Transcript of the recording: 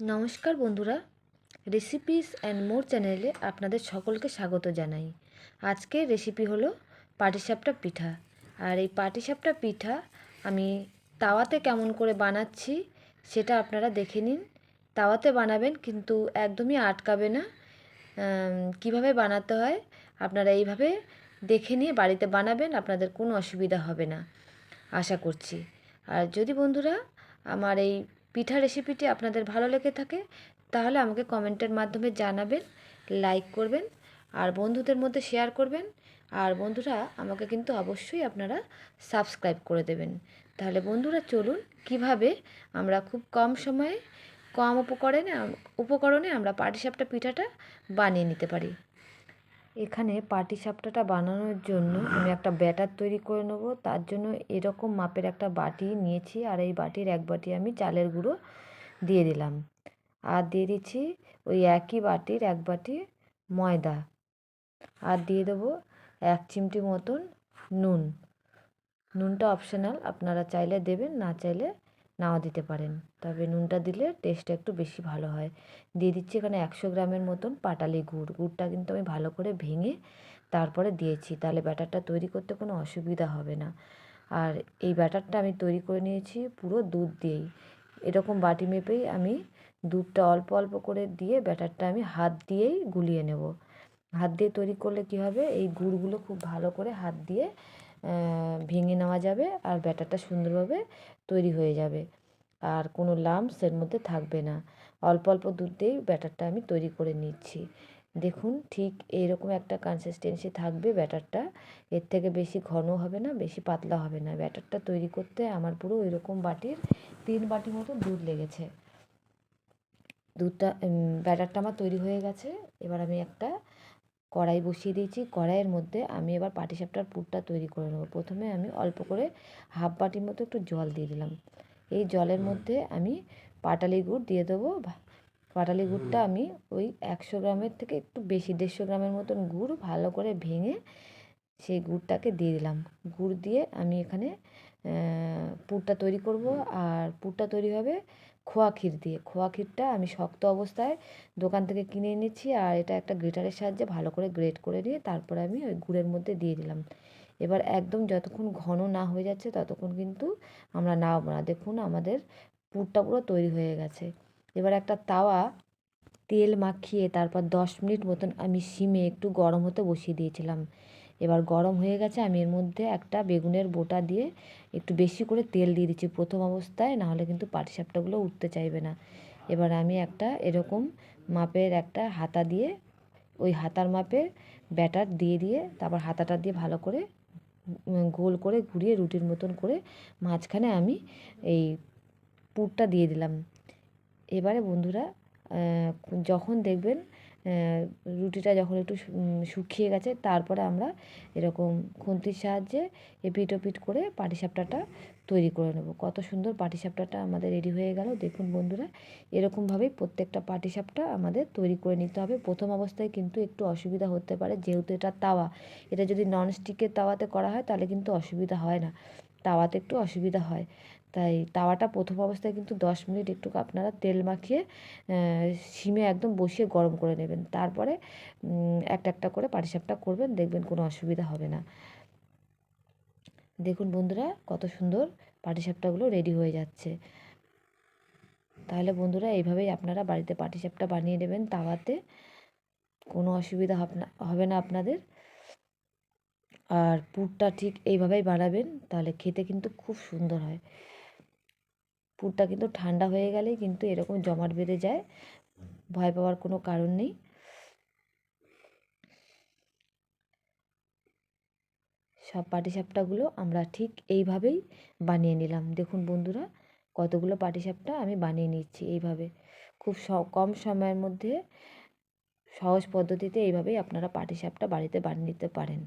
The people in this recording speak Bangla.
নমস্কার বন্ধুরা রেসিপিস অ্যান্ড মোর চ্যানেলে আপনাদের সকলকে স্বাগত জানাই। আজকে রেসিপি হলো পাটিসাপটা পিঠা। আর এই পাটিসাপটা পিঠা আমি তাওয়াতে কেমন করে বানাচ্ছি সেটা আপনারা দেখে নিন। তাওয়াতে বানাবেন কিন্তু একদমই আটকাবে না। কীভাবে বানাতে হয় আপনারা এইভাবে দেখে নিয়ে বাড়িতে বানাবেন, আপনাদের কোনো অসুবিধা হবে না। আশা করছি। আর যদি বন্ধুরা আমার এই পিঠা রেসিপিটি আপনাদের ভালো লেগে থাকে, তাহলে আমাকে কমেন্টের মাধ্যমে জানাবেন লাইক করবেন, আর বন্ধুদের মধ্যে শেয়ার করবেন, আর বন্ধুরা আমাকে কিন্তু অবশ্যই আপনারা সাবস্ক্রাইব করে দেবেন। তাহলে বন্ধুরা চলুন, কীভাবে আমরা খুব কম সময়ে, কম উপকরণে উপকরণে আমরা পাটিসাপটা পিঠাটা বানিয়ে নিতে পারি। এখানে পাটি সাপটাটা বানানোর জন্য আমি একটা ব্যাটার তৈরি করে নেব। তার জন্য এরকম মাপের একটা বাটি নিয়েছি আর এই বাটির এক বাটি আমি চালের গুঁড়ো দিয়ে দিলাম। আর দিয়ে দিচ্ছি ওই একই বাটির এক বাটি ময়দা। আর দিয়ে দেবো এক চিমটি মতন নুন। নুনটা অপশনাল আপনারা চাইলে দেবেন, না চাইলে নাও দিতে পারেন। তবে নুনটা দিলে টেস্টটা একটু বেশি ভালো হয়। দিয়ে দিচ্ছি এখানে একশো গ্রামের মতন পাটালি গুড়। গুড়টা কিন্তু আমি ভালো করে ভেঙে তারপরে দিয়েছি। তাহলে ব্যাটারটা তৈরি করতে কোনো অসুবিধা হবে না। আর এই ব্যাটারটা আমি তৈরি করে নিয়েছি পুরো দুধ দিয়েই। এরকম বাটি মেপেই আমি দুধটা অল্প অল্প করে দিয়ে ব্যাটারটা আমি হাত দিয়েই গুলিয়ে নেব। হাত দিয়ে তৈরি করলে কী হবে? এই গুড়গুলো খুব ভালো করে হাত দিয়ে ভেঙে নেওয়া যাবে আর ব্যাটারটা সুন্দরভাবে তৈরি হয়ে যাবে। আর কোনো লাম্পস এর মধ্যে থাকবে না। অল্প অল্প দুধ দিয়েই ব্যাটারটা আমি তৈরি করে নিচ্ছি। দেখুন, ঠিক এইরকম একটা কনসিস্টেন্সি থাকবে ব্যাটারটা। এর থেকে বেশি ঘন হবে না, বেশি পাতলা হবে না। ব্যাটারটা তৈরি করতে আমার পুরো এরকম বাটির তিন বাটি মতো দুধ লেগেছে। দুধটা ব্যাটারটা আমার তৈরি হয়ে গেছে। এবার আমি একটা কড়াই বসিয়ে দিয়েছি। কড়াইয়ের মধ্যে আমি এবার পাটিসাপটার পুরটা তৈরি করে নেব। প্রথমে আমি অল্প করে হাফ বাটির মতো একটু জল দিয়ে দিলাম। এই জলের মধ্যে আমি পাটালি গুড় দিয়ে দেবো। পাটালি গুড়টা আমি ওই একশো গ্রামের থেকে একটু বেশি দেড়শো গ্রামের মতন গুড় ভালো করে ভেঙে সেই গুড়টাকে দিয়ে দিলাম। গুড় দিয়ে আমি এখানে পুরটা তৈরি করব আর পুরটা তৈরি হবে খোয়া ক্ষীর দিয়ে। খোয়া ক্ষীরটা আমি শক্ত অবস্থায় দোকান থেকে কিনে এনেছি আর এটা একটা গ্রেটারের সাহায্যে ভালো করে গ্রেট করে নিয়ে তারপরে আমি ওই গুড়ের মধ্যে দিয়ে দিলাম। এবার একদম যতক্ষণ ঘন না হয়ে যাচ্ছে ততক্ষণ কিন্তু আমরা নাড়ব না, দেখুন আমাদের পুরটা পুরো তৈরি হয়ে গেছে। এবার একটা তাওয়া তেল মাখিয়ে তারপর দশ মিনিট মতন আমি সিমে একটু গরম হতে বসিয়ে দিয়েছিলাম। এবার গরম হয়ে গেছে, আমি এর মধ্যে একটা বেগুনের বোটা দিয়ে একটু বেশি করে তেল দিয়ে দিচ্ছি প্রথম অবস্থায়, নাহলে কিন্তু পাটিসাপটাগুলো উঠতে চাইবে না। এবার আমি একটা এরকম মাপের একটা হাতা দিয়ে, ওই হাতার মাপে ব্যাটার দিয়ে দিয়ে, তারপর হাতাটা দিয়ে ভালো করে গোল করে ঘুরিয়ে রুটির মতন করে মাঝখানে আমি এই পুরটা দিয়ে দিলাম। এবারে বন্ধুরা যখন দেখবেন রুটিটা যখন একটু শুকিয়ে গেছে, তারপরে আমরা এরকম খুন্তির সাহায্যে এপিট ওপিট করে পাটিসাপটাটা তৈরি করে নেব। কত সুন্দর পাটিসাপটাটা আমাদের রেডি হয়ে গেল। দেখুন বন্ধুরা, এরকমভাবেই প্রত্যেকটা পাটিসাপটা আমাদের তৈরি করে নিতে হবে। প্রথম অবস্থায় কিন্তু একটু অসুবিধা হতে পারে, যেহেতু এটা তাওয়া। এটা যদি ননস্টিকের তাওয়াতে করা হয়, তাহলে কিন্তু অসুবিধা হয় না। তাওয়াতে একটু অসুবিধা হয়। তাই তাওয়াটা প্রথম অবস্থায় কিন্তু দশ মিনিট একটু আপনারা তেল মাখিয়ে সিমে একদম বসিয়ে গরম করে নেবেন। তারপরে একটা একটা করে পাটিসাপটা করবেন, দেখবেন কোনো অসুবিধা হবে না। দেখুন বন্ধুরা, কত সুন্দর পাটিসাপটাগুলো রেডি হয়ে যাচ্ছে। তাহলে বন্ধুরা, এইভাবেই আপনারা বাড়িতে পাটিসাপটা বানিয়ে নেবেন তাওয়াতে। কোনো অসুবিধা হবে না আপনাদের। আর পুরটা ঠিক এইভাবেই বানাবেন, তাহলে খেতে কিন্তু খুব সুন্দর হয়। পুরটা কিন্তু ঠান্ডা হয়ে গেলেই কিন্তু এরকম জমাট বেঁধে যায়, ভয় পাওয়ার কোনো কারণ নেই। সব পাটিসাপটাগুলো আমরা ঠিক এইভাবেই বানিয়ে নিলাম। দেখুন বন্ধুরা, কতগুলো পাটিসাপটা আমি বানিয়ে নিচ্ছি এইভাবে। খুব কম সময়ের মধ্যে সহজ পদ্ধতিতে এইভাবেই আপনারা পাটিসাপটা বাড়িতে বানিয়ে নিতে পারেন।